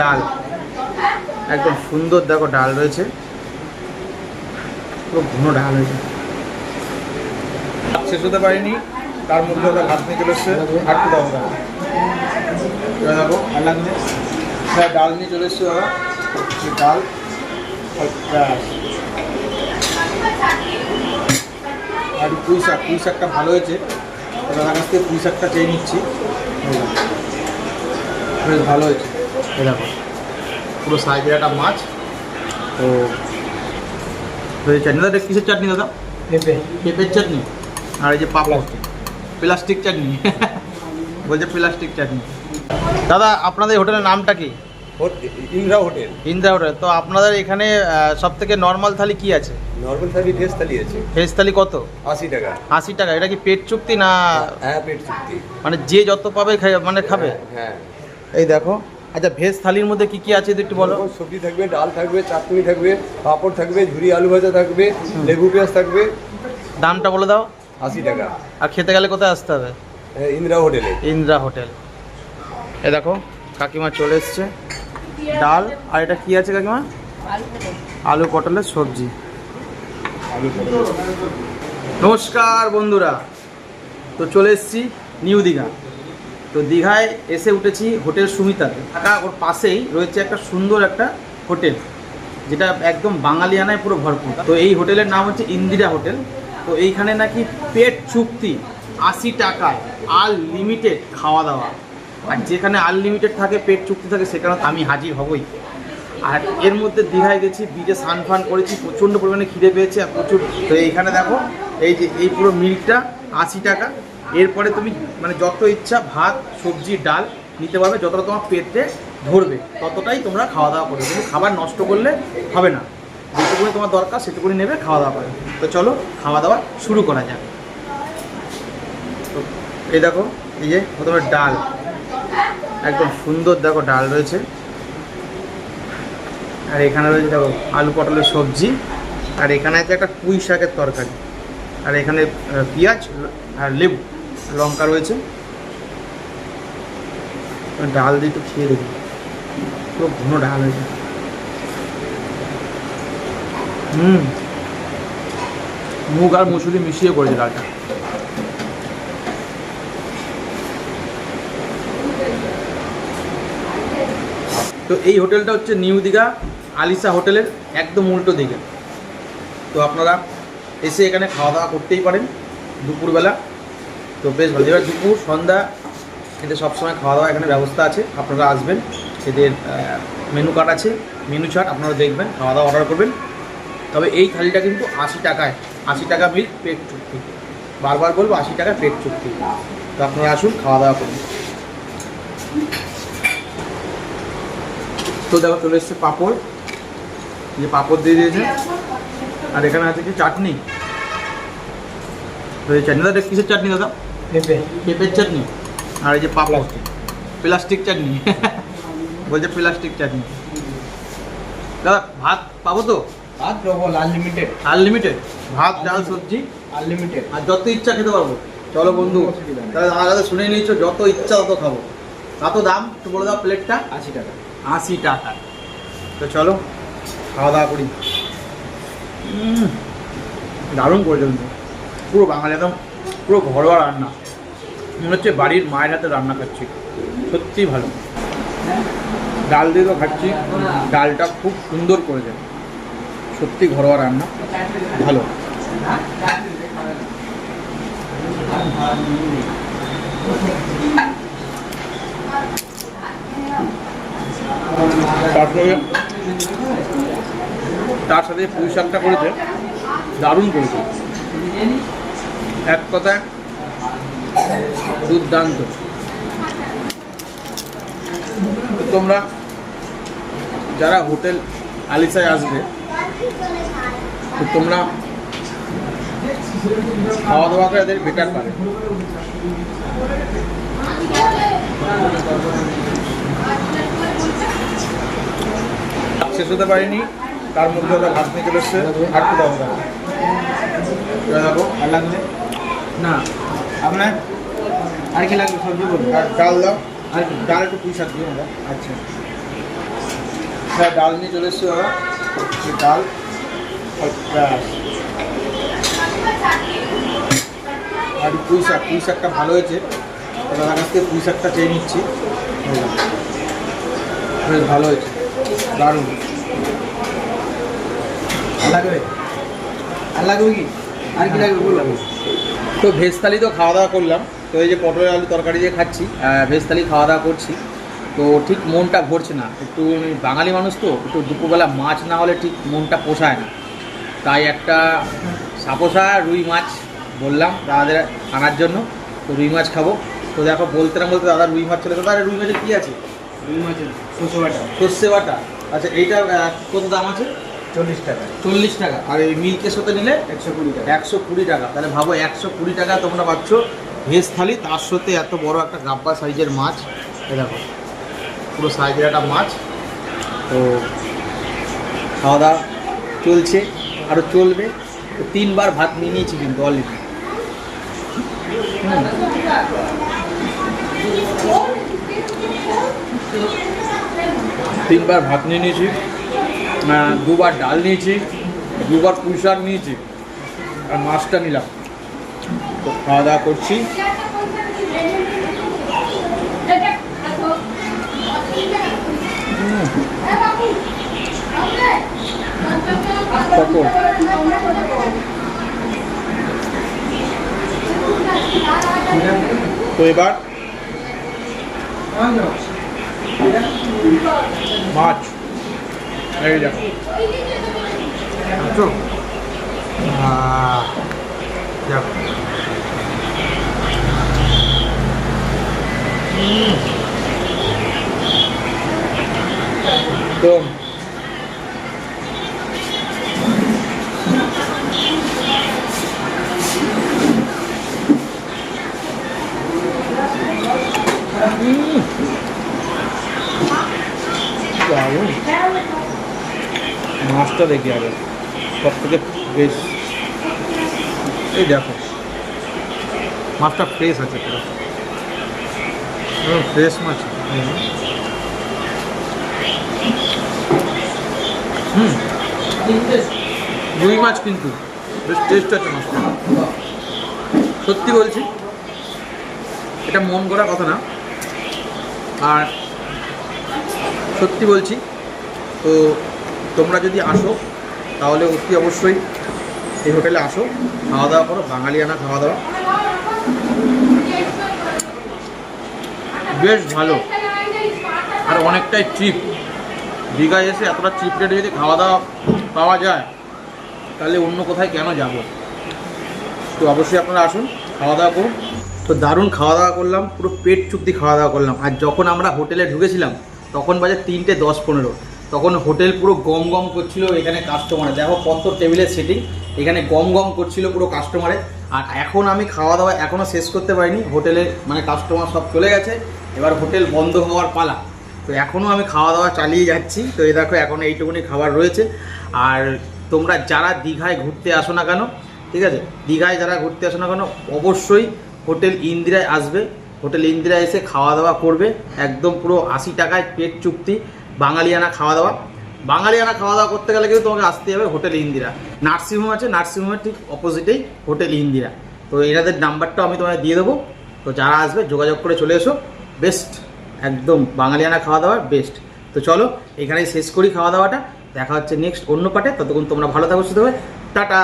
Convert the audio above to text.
ডাল। একদম সুন্দর দেখো ডাল রয়েছে। পুরো ঘন ডাল হয়েছে শেষ হতে পারিনি, তার মধ্যে ওরা ভাত নিয়ে চলে এসছে। একটু দাও দেখো হ্যাঁ ডাল নিয়ে চলে এসছে ওরা। ডাল, আর পুঁই শাক, পুঁই শাকটা ভালো হয়েছে। ওনার কাছ থেকে পুঁই শাকটা চেয়ে নিচ্ছি। বেশ ভালো হয়েছে। এই দেখো পুরো সাইজের একটা মাছ। তো চাটনি দাদা কিসের চাটনি দাদা? পেঁপে। পেঁপের চাটনি? আর এই যে পাপড়। প্লাস্টিক। চাটনি। বলছে প্লাস্টিক চাটনি। দাদা আপনাদের হোটেলের নামটা কি? ইন্দ্রা হোটেল। ইন্দ্রা হোটেল। তো আপনাদের এখানে সব থেকে নর্মাল থালি কি আছে? নর্মাল থালি ভেজ থালি আছে। ভেজ থালি কত? আশি টাকা। আশি টাকা। এটা কি পেট চুক্তি না হ্যাঁ পেট চুক্তি। মানে যে যত পাবে মানে খাবে? হ্যাঁ। এই দেখো আচ্ছা ভেজ থালির মধ্যে কি কি আছে একটু বলো? সবজি থাকবে ডাল থাকবে চাটনি থাকবে পাঁপড় থাকবে ঝুরি আলু ভাজা থাকবে লেবু পেঁয়াজ থাকবে। দামটা বলে দাও। আশি টাকা। আর খেতে গেলে কোথায় আসতে হবে? ইন্দ্রা হোটেলে। ইন্দ্রা হোটেল। এ দেখো কাকিমা চলে এসছে। ডাল আর এটা কি আছে কাকিমা? আলু পটলের সবজি। নমস্কার বন্ধুরা। তো চলে এসেছি নিউ দীঘা। তো দীঘায় এসে উঠেছি হোটেল সুমিতাতে। থাকা ওর পাশেই রয়েছে একটা সুন্দর একটা হোটেল, যেটা একদম বাঙালিয়ানায় পুরো ভরপুর। তো এই হোটেলের নাম হচ্ছে ইন্দিরা হোটেল। তো এইখানে নাকি পেট চুক্তি, আশি টাকায় আনলিমিটেড খাওয়া দাওয়া আর যেখানে আনলিমিটেড থাকে, পেট চুক্তি থাকে, সেখানে আমি হাজির হবই। আর এর মধ্যে দীঘায় গেছি বিচে স্নান ফান করেছি, প্রচণ্ড পরিমাণে খিদে পেয়েছে আর প্রচুর তো এইখানে দেখো, এই যে, এই পুরো মিল্কটা আশি টাকা। এরপরে তুমি মানে যত ইচ্ছা ভাত, সবজি, ডাল নিতে পারবে, যতটা তোমার পেটে ধরবে, ততটাই তোমরা খাওয়া দাওয়া করবে। কিন্তু খাবার নষ্ট করলে হবে না। যেটুকুনি তোমার দরকার, সেটুকুনি নেবে, খাওয়া দাওয়া করে। তো চলো, খাওয়া দাওয়া শুরু করা যাক। তো এই দেখো, এই যে প্রথমে ডাল। একদম সুন্দর দেখো ডাল রয়েছে। আর এখানে রয়েছে দেখো আলু পটলের সবজি। আর এখানে আছে একটা পুঁই শাকের তরকারি। আর এখানে পেঁয়াজ আর লেবু। লঙ্কা রয়েছে। ডাল দিয়ে একটু খেয়ে দেখি পুরো ঘন ডাল হয়েছে। হুম। মুগ আর মুসুরি মিশিয়ে করেছে ডালটা। তো এই হোটেলটা হচ্ছে নিউ দীঘা আলিসা হোটেলের একদম উল্টো দিকে। তো আপনারা এসে এখানে খাওয়া দাওয়া করতেই পারেন দুপুরবেলা। তো বেশ ভালো। এবার দুপুর, সন্ধ্যা এতে সবসময় খাওয়া দাওয়া এখানে ব্যবস্থা আছে। আপনারা আসবেন, এদের মেনু কার্ড আছে মেনু চার্ট আপনারা দেখবেন খাওয়া দাওয়া অর্ডার করবেন। তবে এই থালিটা কিন্তু আশি টাকায়, আশি টাকা মিল পেট চুক্তি। বারবার বলব, আশি টাকা পেট চুক্তি। তো আপনারা আসুন খাওয়া দাওয়া করুন। তো দেখো, চলে এসছে পাঁপড়। যে পাঁপড় দিয়ে দিয়েছে। আর এখানে আছে কি, চাটনি? চাটনি দাদা কিসের চাটনি দাদা? পেঁপে। পেঁপের চাটনি আর এই যে পাঁপড়। প্লাস্টিক। চাটনি। বলছে প্লাস্টিক চাটনি। দাদা ভাত পাবো তো? ভাত ডবল আনলিমিটেড আনলিমিটেড ভাত ডাল সবজি? আনলিমিটেড আর যত ইচ্ছা খেতে পারব। চলো বন্ধু তাহলে আমার কাছে শুনে নিয়েছো যত ইচ্ছা তত খাব। কত দাম? একটু বলে দাও প্লেটটা। আশি টাকা। আশি টাকা। তো চলো খাওয়া দাওয়া করি। দারুণ করেছে পুরো বাঙালি একদম পুরো ঘরোয়া রান্না। মনে হচ্ছে বাড়ির মায়ের হাতে রান্না খাচ্ছি। সত্যিই ভালো। ডাল দিয়ে তো খাচ্ছি। ডালটা খুব সুন্দর করে করেছে। সত্যি ঘরোয়া রান্না। ভালো। তার সাথে পুঁই শাকটা করেছে। দারুণ করেছে। এক কথায় দুর্দান্ত। তোমরা যারা হোটেল আলিসায় আসবে, তো তোমরা খাওয়া দাওয়া করে এদের বেটার পাবে। শেষ হতে পারিনি, তার মধ্যে ওরা ভাত নিয়ে চলে এসছে। একটু দাও দেখো না। আপনার? আর কি লাগবে সবজি বলুন? আর ডাল দাও। আর কি? ডাল একটু পুঁই শাক দিও না আচ্ছা। হ্যাঁ ডাল নিয়ে চলে এসছি এই ডাল আর পুঁই শাক। পুঁই শাকটা ভালো হয়েছে। দাদার কাছ থেকে পুঁই শাকটা চেয়ে নিচ্ছি। বেশ ভালো হয়েছে। দারুণ। আর লাগবে? আর লাগবে কি? আর কি লাগবে বললাম তো ভেজ থালি তো খাওয়া দাওয়া করলাম। তো এই যে পটলের আলু তরকারি দিয়ে খাচ্ছি ভেজ থালি খাওয়া দাওয়া করছি। তো ঠিক মনটা ভরছে না। একটু বাঙালি মানুষ তো একটু দুপুরবেলা মাছ না হলে ঠিক মনটা পোষায় না। তাই একটা সাপোসা রুই মাছ বললাম দাদাদের আনার জন্য। তো রুই মাছ খাব। তো দেখো বলতে না বলতে দাদা রুই মাছ চলে দাদা রুই মাছের কী আছে? রুই মাছের শস্য বাটা। সর্ষে বাটা। আচ্ছা এইটা কত দাম আছে? চল্লিশ টাকা। চল্লিশ টাকা। আর এই মিল্কের সাথে নিলে একশো কুড়ি টাকা। একশো কুড়ি টাকা। তাহলে ভাবো একশো কুড়ি টাকা তোমরা পাচ্ছ ভেজ থালি। তার সাথে এত বড় একটা গাব্বা সাইজের মাছ। এ দেখো পুরো সাইজের একটা মাছ। তো খাওয়া দাওয়া চলছে। আরও চলবে। তো তিনবার ভাত নিয়ে নিয়েছি কিন্তু অলরেডি তিনবার ভাত নিয়ে নিয়েছি। দুবার ডাল নিয়েছি, দুবার পুঁই শাক নিয়েছি, আর মাছটা নিলাম। তো খাওয়া দাওয়া করছি। পটল তো এবার মাছ। এই দেখো বুঝছ? আহ, দেখো। উম। তো উম। দারুণ মাছটা দেখি আগে। সব থেকে বেশ। এই দেখো। মাছটা ফ্রেশ আছে পুরো। ফ্রেশ মাছ। হুম। রুই মাছ কিন্তু। বেশ টেস্ট আছে মাছটা। সত্যি বলছি, এটা মন করার কথা না। আর সত্যি বলছি, তো তোমরা যদি আসো, তাহলে অতি অবশ্যই এই হোটেলে আসো। খাওয়া দাওয়া করো বাঙালিয়ানা খাওয়া দাওয়া। বেশ ভালো। আর অনেকটাই চিপ দীঘায় এসে এতটা চিপ রেটে যদি খাওয়া দাওয়া পাওয়া যায়, তাহলে অন্য কোথায় কেন যাব? তো অবশ্যই আপনারা আসুন, খাওয়া দাওয়া করুন। তো দারুণ খাওয়া দাওয়া করলাম, পুরো পেট চুক্তি খাওয়া দাওয়া করলাম। আর যখন আমরা হোটেলে ঢুকেছিলাম, তখন বাজে তিনটে দশ পনেরো। তখন হোটেল পুরো গম গম করছিল এখানে কাস্টমারে দেখো কত টেবিলের সেটিং এখানে গম গম করছিল পুরো কাস্টমারে আর এখন আমি খাওয়া দাওয়া এখনও শেষ করতে পারিনি, হোটেলে মানে কাস্টমার সব চলে গেছে, এবার হোটেল বন্ধ হওয়ার পালা। তো এখনও আমি খাওয়া দাওয়া চালিয়ে যাচ্ছি, তো এই দেখো এখন এইটুকুনি খাবার রয়েছে। আর তোমরা যারা দীঘায় ঘুরতে আসো না কেন, ঠিক আছে? দীঘায় যারা ঘুরতে আসো না কেন, অবশ্যই হোটেল ইন্দিরায় আসবে। হোটেল ইন্দিরা এসে খাওয়া দাওয়া করবে, একদম পুরো আশি টাকায় পেট চুক্তি। বাঙালিয়ানা খাওয়া দাওয়া বাঙালিয়ানা খাওয়া দাওয়া করতে গেলে কিন্তু তোমাকে আসতে হবে হোটেল ইন্দিরা। নার্সিংহোম আছে, নার্সিংহোমের ঠিক অপোজিটেই হোটেল ইন্দিরা। তো এনাদের নাম্বারটাও আমি তোমায় দিয়ে দেবো। তো যারা আসবে, যোগাযোগ করে চলে এসো। বেস্ট, একদম বাঙালিয়ানা খাওয়া দাওয়া বেস্ট। তো চলো, এখানেই শেষ করি খাওয়া দাওয়াটা দেখা হচ্ছে নেক্সট অন্য পার্টে। ততক্ষণ তোমরা ভালো থাকো শুধু টাটা!